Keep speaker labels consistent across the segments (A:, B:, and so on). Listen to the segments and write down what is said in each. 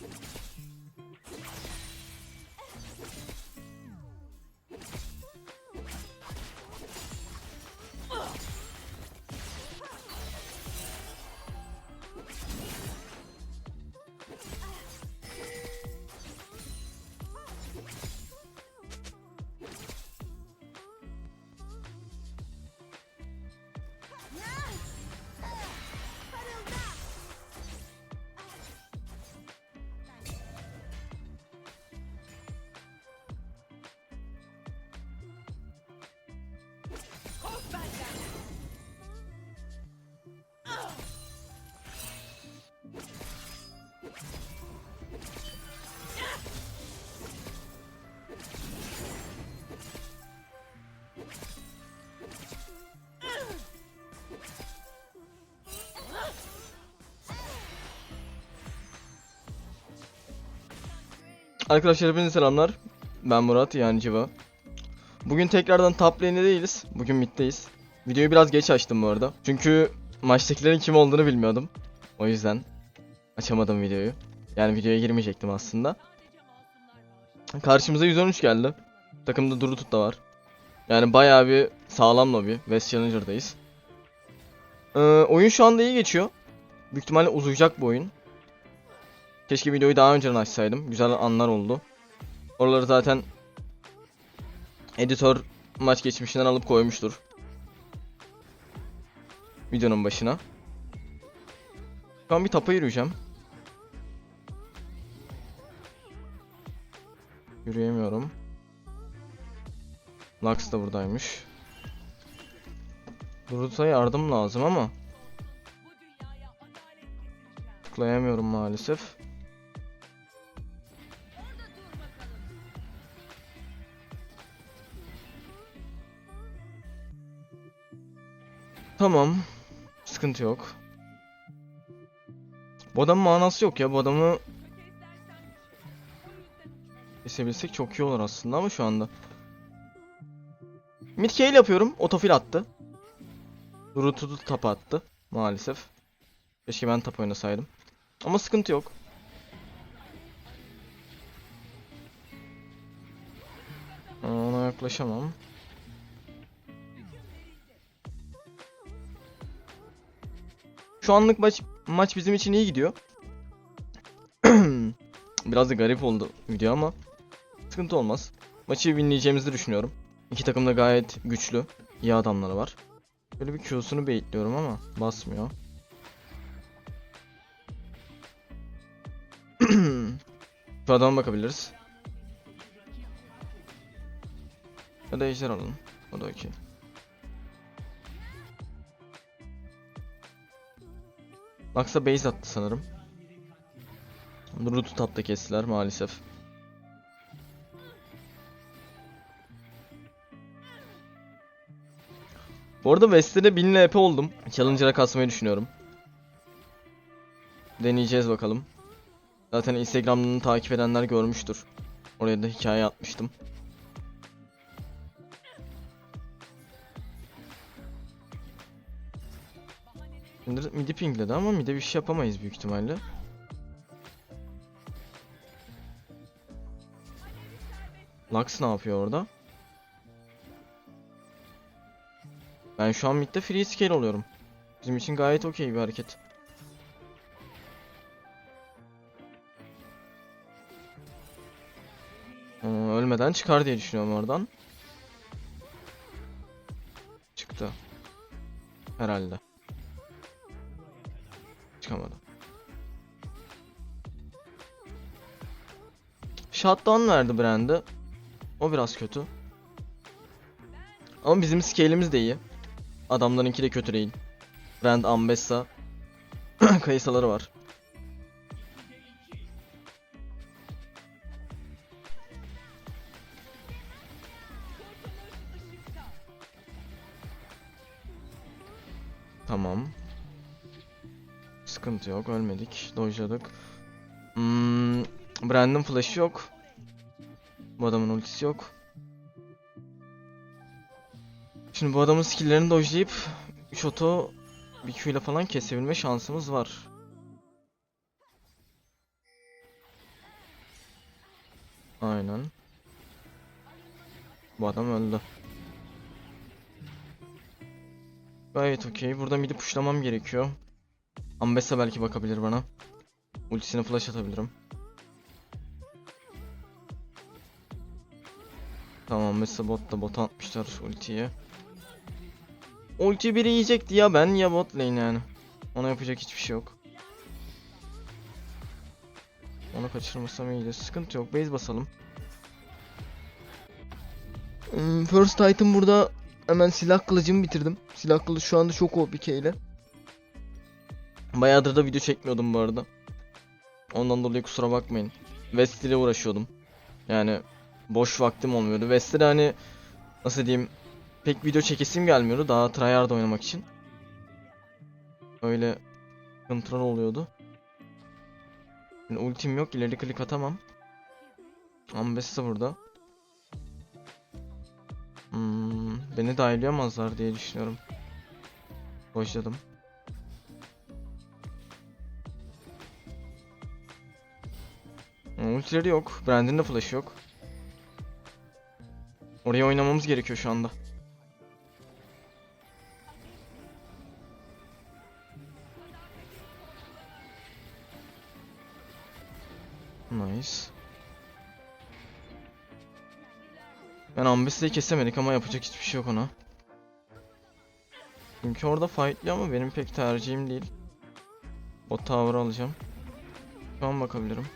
A: Thank you. Arkadaşlar hepinize selamlar. Ben Murat yani Civa. Bugün tekrardan top lane'de değiliz. Bugün middeyiz. Videoyu biraz geç açtım bu arada. Çünkü maçtakilerin kim olduğunu bilmiyordum. O yüzden açamadım videoyu. Yani videoya girmeyecektim aslında. Karşımıza 113 geldi. Takımda Durutut da var. Yani bayağı bir sağlam lobi. West Challenger'dayız. Ee, oyun şu anda iyi geçiyor. Büyük ihtimalle uzayacak bu oyun. Keşke videoyu daha önceden açsaydım. Güzel anlar oldu. Oraları zaten editör maç geçmişinden alıp koymuştur. Videonun başına. Şu an bir tapa yürüyeceğim. Yürüyemiyorum. Lux da buradaymış. Durut'a yardım lazım ama tıklayamıyorum maalesef. Tamam. Sıkıntı yok. Bu adamın manası yok ya. Bu adamı kesebilsek çok iyi olur aslında ama şu anda. Mid yapıyorum. Otofil attı. Durut'u tap attı. Maalesef. Keşke ben tap oynasaydım. Ama sıkıntı yok. Ona yaklaşamam. Şu anlık maç maç bizim için iyi gidiyor. Biraz da garip oldu video ama sıkıntı olmaz. Maçı winleyeceğimizi düşünüyorum. İki takım da gayet güçlü. iyi adamları var. Böyle bir Q'sunu baitliyorum ama basmıyor. Şu adama bakabiliriz. Ya da ejder alalım. O da okey. Lux'a base attı sanırım. Root'u tapta kestiler maalesef. Bu arada West'te 1000 LP oldum. Challenger'a kasmayı düşünüyorum. Deneyeceğiz bakalım. Zaten Instagram'dan takip edenler görmüştür. Oraya da hikaye atmıştım. Midi pingledi ama mide bir şey yapamayız büyük ihtimalle. Lux ne yapıyor orada? Ben şu an midde free scale oluyorum. Bizim için gayet okey bir hareket. Ee, ölmeden çıkar diye düşünüyorum oradan. Çıktı. Herhalde. Çıkamadı. Shutdown verdi Brand'e. O biraz kötü. Ama bizim scale'imiz de iyi. Adamlarınki de kötü değil. Brand Ambessa kayısaları var. Tamam. Sıkıntı yok. Ölmedik. Dojladık. Hmm, Brand'ın flash'ı yok. Bu adamın ultisi yok. Şimdi bu adamın skill'lerini dojlayıp shot'u bir Q ile falan kesebilme şansımız var. Aynen. Bu adam öldü. Gayet okey. Burada midi pushlamam gerekiyor. Ambessa belki bakabilir bana. Ultisine flash atabilirim. Tamam mesela bot da bot atmışlar ultiye. Ulti biri yiyecekti ya ben ya bot lane yani. Ona yapacak hiçbir şey yok. Onu kaçırmasam iyiydi. Sıkıntı yok. Base basalım. Hmm, First item burada hemen silah kılıcımı bitirdim. Silah kılıcı şu anda çok OP ile. Bayağıdır da video çekmiyordum bu arada. Ondan dolayı kusura bakmayın. West ile uğraşıyordum. Yani boş vaktim olmuyordu. West'te de hani nasıl diyeyim pek video çekesim gelmiyordu daha tryhard oynamak için. Öyle sıkıntılar oluyordu. Yani ultim yok ileri klik atamam. Ambessa burada. Hmm, beni dahileyemezler diye düşünüyorum. Boşladım. Ultileri yok. Brand'in de flash'ı yok. Oraya oynamamız gerekiyor şu anda. Nice. Ben Ambessa'yı kesemedik ama yapacak hiçbir şey yok ona. Çünkü orada fightlıyor ama benim pek tercihim değil. O tower'ı alacağım. Şu an bakabilirim.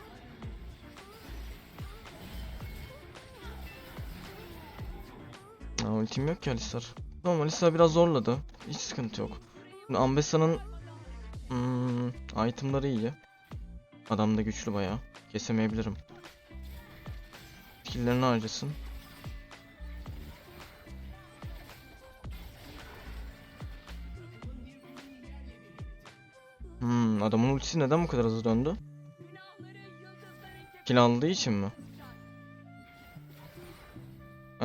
A: Ultim yok ki Alistar. Tamam Alistar biraz zorladı. Hiç sıkıntı yok. Şimdi Ambessa'nın hmm, itemları iyi. Adam da güçlü bayağı. Kesemeyebilirim. Skill'lerini harcasın. Hmm, adamın ultisi neden bu kadar hızlı döndü? Kill aldığı için mi?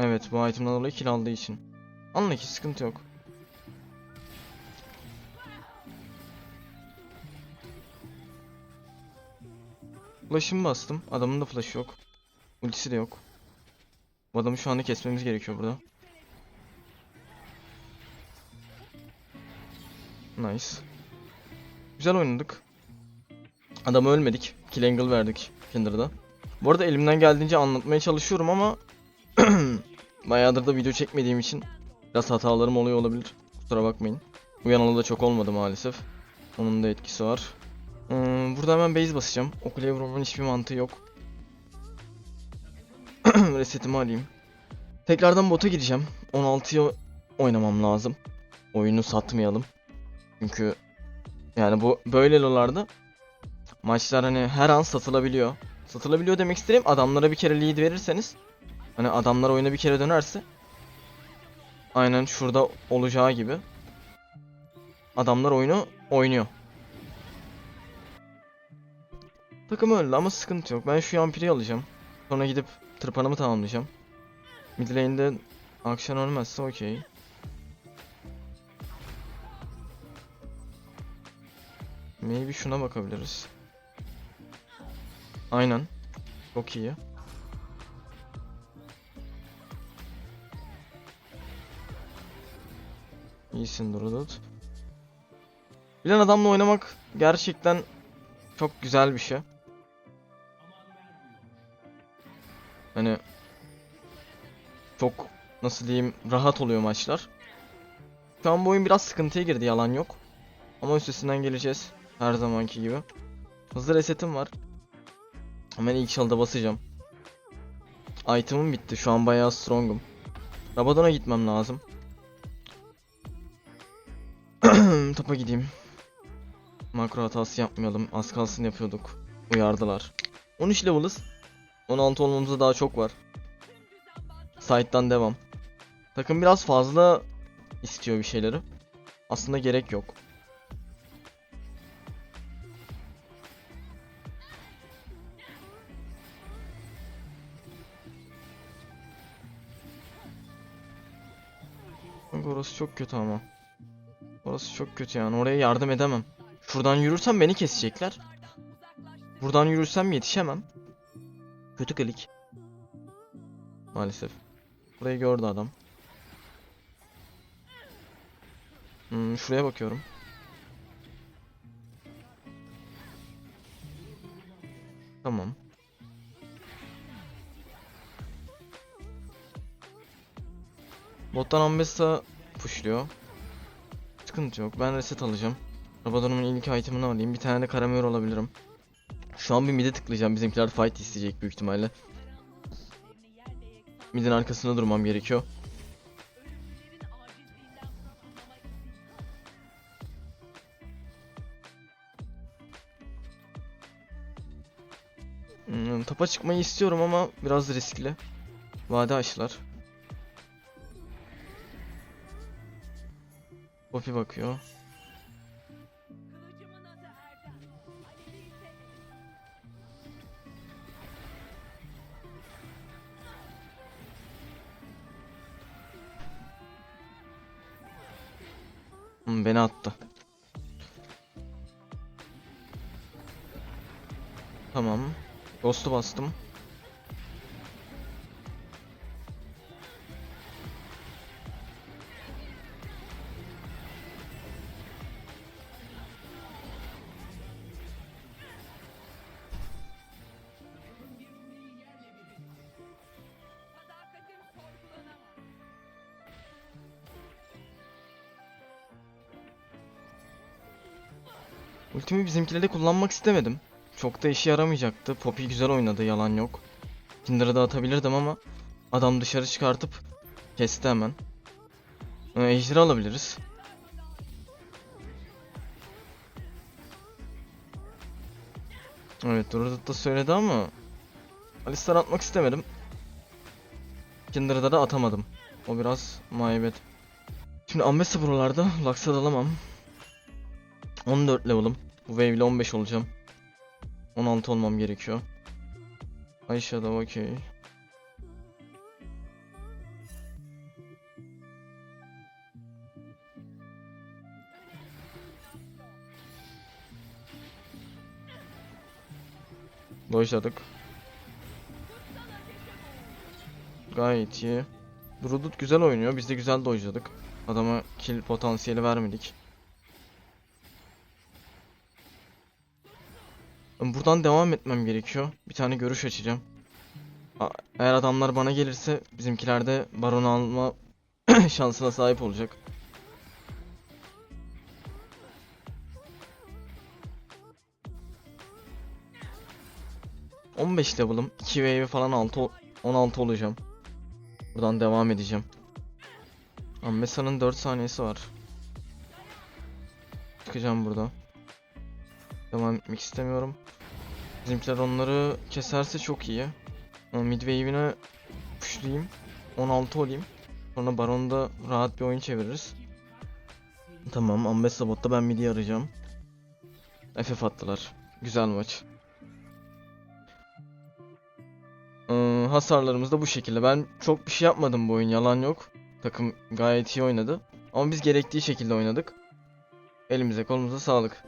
A: Evet, bu itemden dolayı kill aldığı için. Anla ki sıkıntı yok. Flash'ımı bastım. Adamın da flash'ı yok. Ultisi de yok. Bu adamı şu anda kesmemiz gerekiyor burada. Nice. Güzel oynadık. Adamı ölmedik. Kill angle verdik Kinder'da. Bu arada elimden geldiğince anlatmaya çalışıyorum ama bayağıdır da video çekmediğim için biraz hatalarım oluyor olabilir. Kusura bakmayın. Uyanalı da çok olmadı maalesef. Onun da etkisi var. Hmm, burada hemen base basacağım. O kuleye vurmanın hiçbir mantığı yok. Resetimi alayım. Tekrardan bota gireceğim. 16'ya oynamam lazım. Oyunu satmayalım. Çünkü yani bu böyle lolarda maçlar hani her an satılabiliyor. Satılabiliyor demek istedim adamlara bir kere lead verirseniz hani adamlar oyuna bir kere dönerse aynen şurada olacağı gibi adamlar oyunu oynuyor. Takım öldü ama sıkıntı yok. Ben şu Yampiri'yi alacağım. Sonra gidip tırpanımı tamamlayacağım. Mid lane'de Akşan ölmezse okey. Maybe şuna bakabiliriz. Aynen. Çok iyi. İyisin Durudut. Bilen adamla oynamak gerçekten çok güzel bir şey. Hani çok nasıl diyeyim rahat oluyor maçlar. Şu an bu oyun biraz sıkıntıya girdi yalan yok. Ama üstesinden geleceğiz. Her zamanki gibi. Hızlı resetim var. Hemen ilk çalda basacağım. Item'ım bitti. Şu an bayağı strong'um. Rabadon'a gitmem lazım. Topa gideyim. Makro hatası yapmayalım. Az kalsın yapıyorduk. Uyardılar. 13 level'ız. 16 olmamıza daha çok var. Side'dan devam. Takım biraz fazla istiyor bir şeyleri. Aslında gerek yok. Orası çok kötü ama. Orası çok kötü yani. Oraya yardım edemem. Şuradan yürürsem beni kesecekler. Buradan yürürsem yetişemem. Kötü klik. Maalesef. Burayı gördü adam. Hmm, şuraya bakıyorum. Tamam. Bottan Ambessa pushluyor. Sıkıntı yok. Ben reset alacağım. Rabadon'umun ilk itemini alayım. Bir tane de karamör alabilirim. Şu an bir mid'e tıklayacağım. Bizimkiler fight isteyecek büyük ihtimalle. Mid'in arkasında durmam gerekiyor. Hmm, tapa çıkmayı istiyorum ama biraz riskli. Vade aşılar. Poppy bakıyor. Hmm, beni attı. Tamam. Ghost'u bastım. Ultimi bizimkilerde kullanmak istemedim. Çok da işe yaramayacaktı. Poppy güzel oynadı yalan yok. Kinder'ı da atabilirdim ama adam dışarı çıkartıp kesti hemen. Ee, Ejder'i alabiliriz. Evet Doradot da söyledi ama Alistar atmak istemedim. Kinder'da da atamadım. O biraz maybet. Şimdi Ambessa buralarda Lux'a dalamam. 14 level'ım. Bu wave ile 15 olacağım. 16 olmam gerekiyor. Aşağıda okey. Dojladık. Gayet iyi. Brudut güzel oynuyor. Biz de güzel dojladık. Adama kill potansiyeli vermedik. Buradan devam etmem gerekiyor. Bir tane görüş açacağım. Eğer adamlar bana gelirse bizimkiler de baron alma şansına sahip olacak. ...15 level'ım. 2 wave falan 6 ol- 16 olacağım. Buradan devam edeceğim. Ambessa'nın 4 saniyesi var. Çıkacağım burada. Devam etmek istemiyorum. Bizimkiler onları keserse çok iyi. Mid wave'ine pushlayayım. 16 olayım. Sonra Baron'da rahat bir oyun çeviririz. Tamam, Ambessa botta ben mid'i arayacağım. FF attılar. Güzel maç. Ee, hasarlarımız da bu şekilde. Ben çok bir şey yapmadım bu oyun, yalan yok. Takım gayet iyi oynadı. Ama biz gerektiği şekilde oynadık. Elimize kolumuza sağlık.